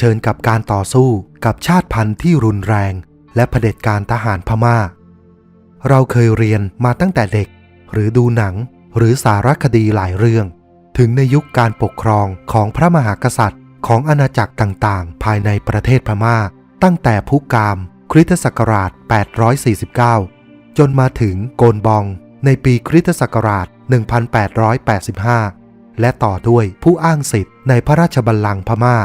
ชิญกับการต่อสู้กับชาติพันธุ์ที่รุนแรง และเผด็จการทหารพม่า เราเคยเรียนมาตั้งแต่เด็ก หรือดูหนัง หรือสารคดีหลายเรื่อง ถึงในยุคการปกครองของพระมหากษัตริย์ ของอาณาจักรต่างๆ ภายในประเทศพม่า ตั้งแต่พุกาม คริสตศักราช 849 จนมาถึงโกนบอง ในปีคริสตศักราช 1885 และต่อด้วยผู้อ้างสิทธิ์ในพระราชบัลลังก์พม่า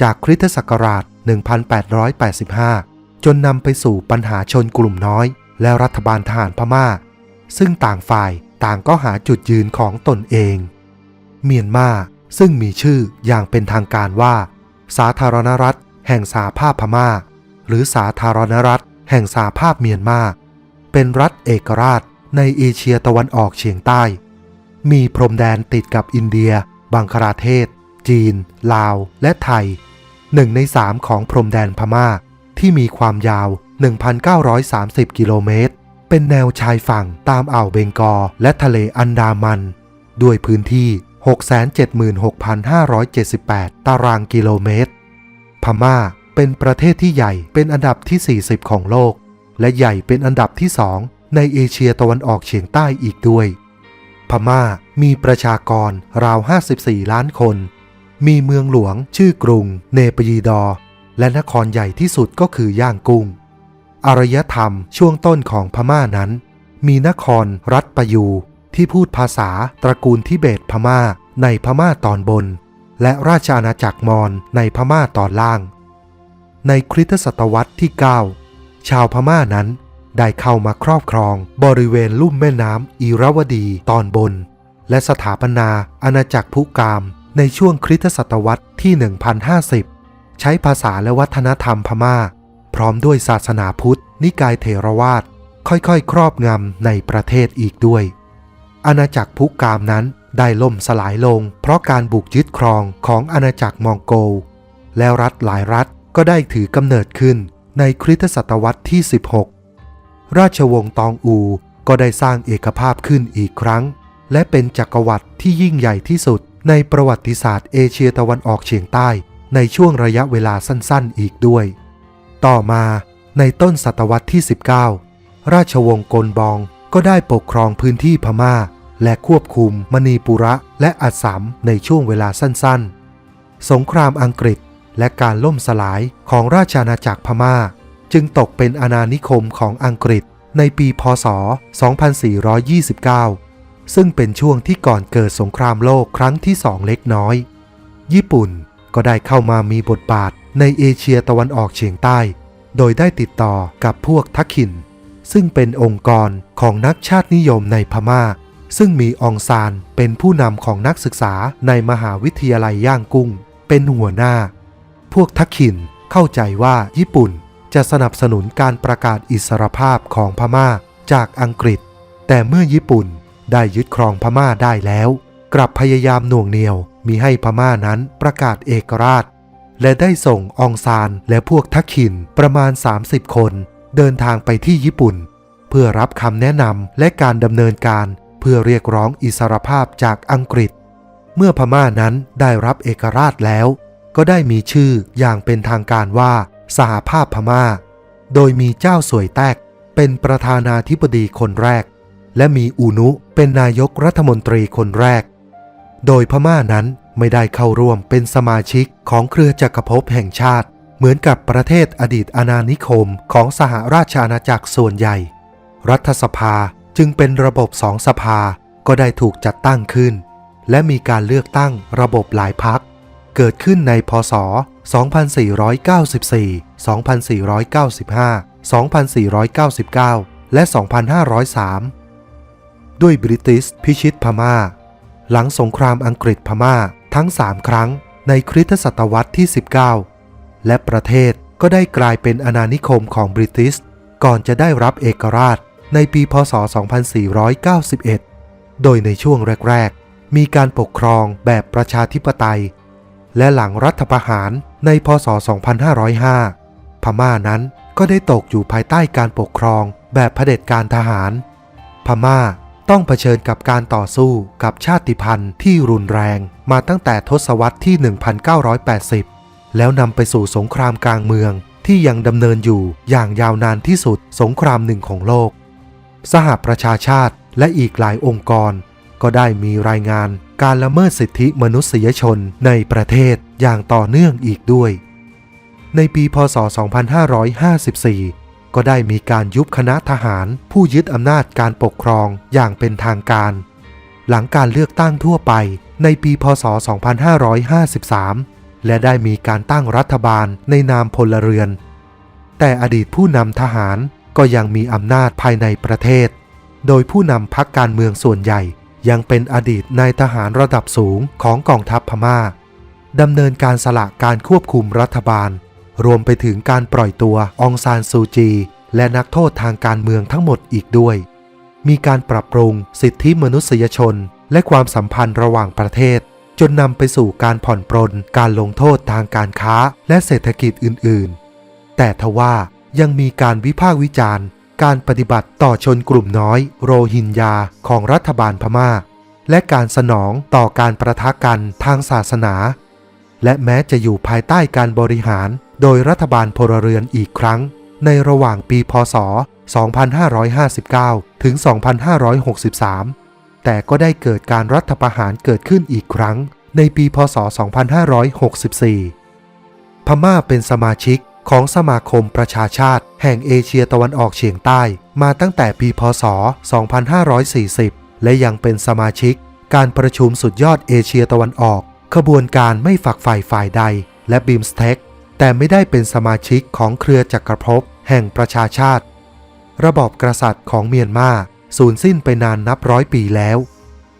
จากคริสตศักราช 1885 จนนำไปสู่ปัญหาชนกลุ่มน้อย และรัฐบาลทหารพม่า ซึ่งต่างฝ่ายต่างก็หาจุดยืนของตนเอง เมียนมาซึ่งมีชื่ออย่างเป็นทางการว่า สาธารณรัฐ แห่งสาภาพพม่า หรือสาธารณรัฐ แห่งสาภาพเมียนมา เป็นรัฐเอกราชในเอเชียตะวันออกเฉียงใต้ มีพรมแดนติดกับอินเดีย บังคลาเทศ จีน ลาว และไทย หนึ่งในสามของพรมแดนพม่า ที่มีความยาว 1,930 กิโลเมตร เป็นแนวชายฝั่งตามอ่าวเบงกอลและทะเลอันดามัน ด้วยพื้นที่ 676,578 ตารางกิโลเมตร พม่าเป็นประเทศที่ใหญ่เป็นอันดับที่ 40 ของโลก และใหญ่เป็นอันดับที่สองในเอเชียตะวันออกเฉียงใต้อีกด้วย พม่ามีประชากรราว 54 ล้านคน มีเมืองหลวงชื่อกรุง เนปยีดอ และนครใหญ่ที่สุดก็คือย่างกุ้ง อารยธรรมช่วงต้นของพม่านั้น มีนครรัฐประยู ที่พูดภาษาตระกูลทิเบตพม่าในพม่าตอนบน และราชอาณาจักรมอญในพม่าตอนล่าง ในคริสตศตวรรษที่ 9 ชาวพม่านั้นได้เข้ามาครอบครองบริเวณลุ่มแม่น้ำอีรวดีตอนบน และสถาปนาอาณาจักรพุกาม ในช่วงคริสตศตวรรษที่ 1050 ใช้ภาษาและวัฒนธรรมพม่า พร้อมด้วยศาสนาพุทธ นิกายเถรวาทค่อยๆ ครอบงำในประเทศอีกด้วย อาณาจักรพุกามนั้นได้ล่มสลายลง เพราะการบุกยึดครองของอาณาจักรมองโกล แล้วรัฐหลายรัฐก็ได้ถือกำเนิดขึ้นในคริสตศตวรรษที่ 16 ราชวงศ์ตองอูก็ได้สร้างเอกภาพขึ้นอีกครั้ง และเป็นจักรวรรดิที่ยิ่งใหญ่ที่สุด ในประวัติศาสตร์เอเชียตะวันออกเฉียงใต้ในช่วงระยะเวลาสั้นๆอีกด้วย ต่อมาในต้นศตวรรษที่ 19 ราชวงศ์กลบองก็ได้ปกครองพื้นที่พม่า และควบคุมมณีปุระและอัสสัมในช่วงเวลาสั้นๆ สงครามอังกฤษและการล่มสลายของราชอาณาจักรพม่า จึงตกเป็นอาณานิคมของอังกฤษในปีพศ 2429 ซึ่งเป็นช่วงที่ก่อนเกิดสงครามโลกครั้งที่สองเล็กน้อย ญี่ปุ่นก็ได้เข้ามามีบทบาทในเอเชียตะวันออกเฉียงใต้ โดยได้ติดต่อกับพวกทักขิน ซึ่งเป็นองค์กรของนักชาตินิยมในพม่า ซึ่งมีองซานเป็นผู้นำของนักศึกษาในมหาวิทยาลัยย่างกุ้ง เป็นหัวหน้า พวกทักขินเข้าใจว่าญี่ปุ่นจะสนับสนุนการประกาศอิสรภาพของพม่าจากอังกฤษ แต่เมื่อญี่ปุ่น ได้ยึดครองพม่าได้แล้ว กลับพยายามหน่วงเหนียวมีให้พม่านั้นประกาศเอกราช และได้ส่งองซานและพวกทักขินประมาณ 30 คน เดินทางไปที่ญี่ปุ่น เพื่อรับคำแนะนำและการดำเนินการเพื่อเรียกร้องอิสรภาพจากอังกฤษ เมื่อพม่านั้นได้รับเอกราชแล้ว ก็ได้มีชื่ออย่างเป็นทางการว่าสหภาพพม่า โดยมีเจ้าสวยแตกเป็นประธานาธิบดีคนแรก และมีอูนุเป็นนายกรัฐมนตรีคนแรก โดยพม่านั้นไม่ได้เข้าร่วมเป็นสมาชิกของเครือจักรภพแห่งชาติ เหมือนกับประเทศอดีตอาณานิคมของสหราชอาณาจักรส่วนใหญ่ รัฐสภาจึงเป็นระบบสองสภาก็ได้ถูกจัดตั้งขึ้น และมีการเลือกตั้งระบบหลายพัก เกิดขึ้นในพศ 2494 2495 2499 และ 2503 ด้วยบริติชพิชิตพม่า หลังสงครามอังกฤษพม่าทั้ง 3 ครั้งในคริสตศตวรรษที่ 19 และประเทศก็ได้กลายเป็นอาณานิคมของบริติชก่อนจะได้รับเอกราชในปีพศ 2491 โดยในช่วงแรก ๆ มีการปกครองแบบประชาธิปไตย และหลังรัฐประหารในพศ 2505 พม่านั้นก็ได้ตกอยู่ภายใต้การปกครองแบบเผด็จการทหาร พม่า ต้องเผชิญกับการต่อสู้กับชาติพันธุ์ที่รุนแรงมาตั้งแต่ทศวรรษที่ 1980 แล้วนำไปสู่สงครามกลางเมืองที่ยังดำเนินอยู่อย่างยาวนานที่สุดสงครามหนึ่งของโลก สหประชาชาติและอีกหลายองค์กร ก็ได้มีรายงานการละเมิดสิทธิมนุษยชนในประเทศอย่างต่อเนื่องอีกด้วย ในปีพศ 2554 ก็ได้มีการยุบคณะทหารผู้ยึดอำนาจการปกครองอย่างเป็นทางการ หลังการเลือกตั้งทั่วไปในปีพศ 2553 และได้มีการตั้งรัฐบาลในนามพลเรือน แต่อดีตผู้นำทหารก็ยังมีอำนาจภายในประเทศ โดยผู้นำพักการเมืองส่วนใหญ่ ยังเป็นอดีตนายทหารระดับสูงของกองทัพพม่าดำเนินการสละการควบคุมรัฐบาล รวมไปถึงการปล่อยตัวองซานซูจี และนักโทษทางการเมืองทั้งหมดอีกด้วย มีการปรับปรุงสิทธิมนุษยชน และความสัมพันธ์ระหว่างประเทศ จนนำไปสู่การผ่อนปรนการลงโทษทางการค้าและเศรษฐกิจอื่นๆ แต่ทว่ายังมีการวิพากษ์วิจารณ์ การปฏิบัติต่อชนกลุ่มน้อย โรฮิงญาของรัฐบาลพม่า และการสนองต่อการประทะกันทางศาสนา และแม้จะอยู่ภายใต้การบริหาร โดยรัฐบาลพลเรือนอีกครั้ง ในระหว่างปีพศ 2559 ถึง 2563 แต่ก็ได้เกิดการรัฐประหารเกิดขึ้นอีกครั้ง ในปีพศ 2564 พม่าเป็นสมาชิกของสมาคมประชาชาติ แห่งเอเชียตะวันออกเฉียงใต้ มาตั้งแต่ปีพศ 2540 และยังเป็นสมาชิก การประชุมสุดยอดเอเชียตะวันออก ขบวนการไม่ฝักใฝ่ฝ่ายใด และบิมสเต็ก แต่ไม่ได้เป็นสมาชิกของเครือจักรภพแห่งประชาชาติ ระบอบกษัตริย์ของเมียนมาสูญสิ้นไปนานนับร้อยปีแล้ว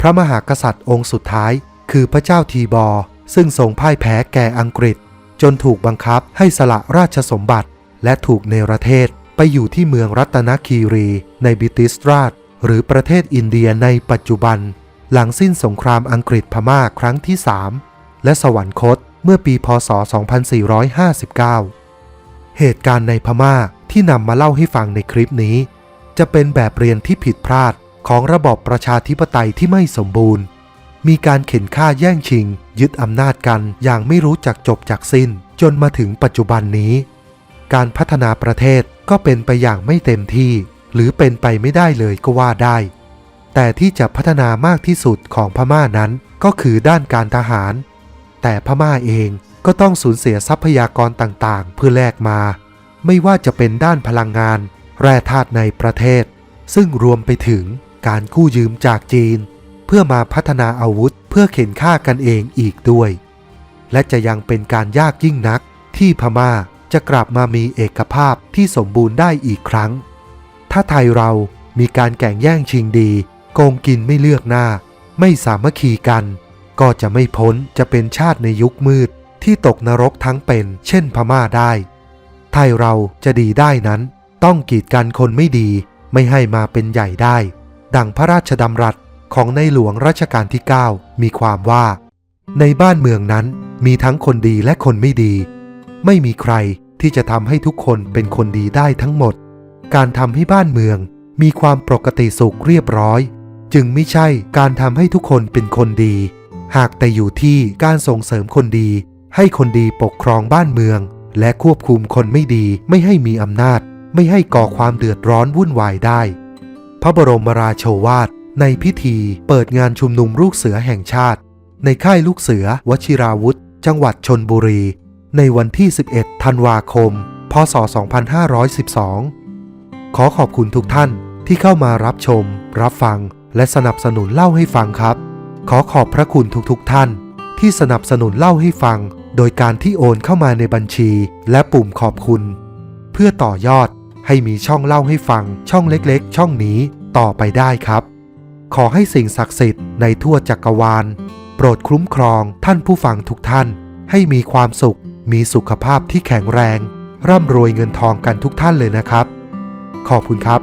พระมหากษัตริย์องค์สุดท้ายคือพระเจ้าทีบอร์ซึ่งทรงพ่ายแพ้แก่อังกฤษ จนถูกบังคับให้สละราชสมบัติ และถูกเนรเทศไปอยู่ที่เมืองรัตนคีรีในบิติสราชหรือประเทศอินเดียในปัจจุบัน หลังสิ้นสงครามอังกฤษพม่าครั้งที่3และสวรรคต เมื่อปีพศ 2459 เหตุการณ์ในพม่าที่นำมาเล่าให้ฟังในคลิปนี้ จะเป็นแบบเรียนที่ผิดพลาดของระบอบประชาธิปไตยที่ไม่สมบูรณ์ มีการเข็นฆ่าแย่งชิง ยึดอำนาจกันอย่างไม่รู้จักจบจากสิ้น จนมาถึงปัจจุบันนี้ การพัฒนาประเทศก็เป็นไปอย่างไม่เต็มที่ หรือเป็นไปไม่ได้เลยก็ว่าได้ แต่ที่จะพัฒนามากที่สุดของพม่านั้นก็คือด้านการทหาร แต่พม่าเองก็ต้องสูญเสียทรัพยากรต่างๆ เพื่อแลกมา ไม่ว่าจะเป็นด้านพลังงาน แร่ธาตุในประเทศ ซึ่งรวมไปถึงการกู้ยืมจากจีน เพื่อมาพัฒนาอาวุธเพื่อเข็นฆ่ากันเองอีกด้วย และจะยังเป็นการยากยิ่งนัก ที่พม่าจะกลับมามีเอกภาพที่สมบูรณ์ได้อีกครั้ง ถ้าไทยเรามีการแข่งแย่งชิงดี โกงกินไม่เลือกหน้า ไม่สามัคคีกัน ก็จะไม่พ้นจะเป็นชาติในยุคมืดที่ตกนรกทั้งเป็นเช่นพม่าได้ ไทยเราจะดีได้นั้น ต้องกีดกันคนไม่ดีไม่ให้มาเป็นใหญ่ได้ ดังพระราชดำรัสของในหลวงรัชกาลที่ 9 มีความว่า ในบ้านเมืองนั้นมีทั้งคนดีและคนไม่ดี ไม่มีใครที่จะทำให้ทุกคนเป็นคนดีได้ทั้งหมด การทำให้บ้านเมืองมีความปกติสุขเรียบร้อย จึงไม่ใช่การทำให้ทุกคนเป็นคนดี หากแต่อยู่ที่การส่งเสริมคนดี ให้คนดีปกครองบ้านเมือง และควบคุมคนไม่ดีไม่ให้มีอำนาจ ไม่ให้ก่อความเดือดร้อนวุ่นวายได้ พระบรมราโชวาทในพิธีเปิดงานชุมนุมลูกเสือแห่งชาติ ในค่ายลูกเสือ วชิราวุธ จังหวัดชนบุรี ในวันที่ 11 ธันวาคม พศ 2512 ขอขอบคุณทุกท่านที่เข้ามารับชม รับฟัง และสนับสนุนเล่าให้ฟังครับ ขอขอบพระคุณทุกๆทท่าน ที่สนับสนุนเล่าให้ฟัง โดยการที่โอนเข้ามาในบัญชี และปุ่มขอบคุณ เพื่อต่อยอดให้มีช่องเล่าให้ฟัง ช่องเล็กๆ ช่องนี้ต่อไปได้ครับ ขอให้สิ่งศักดิ์สิทธิ์ในทั่วจักรวาล โปรดคุ้มครองท่านผู้ฟังทุกท่าน ให้มีความสุข มีสุขภาพที่แข็งแรง ร่ำรวยเงินทองกันทุกท่านเลยนะครับ ขอบคุณครับ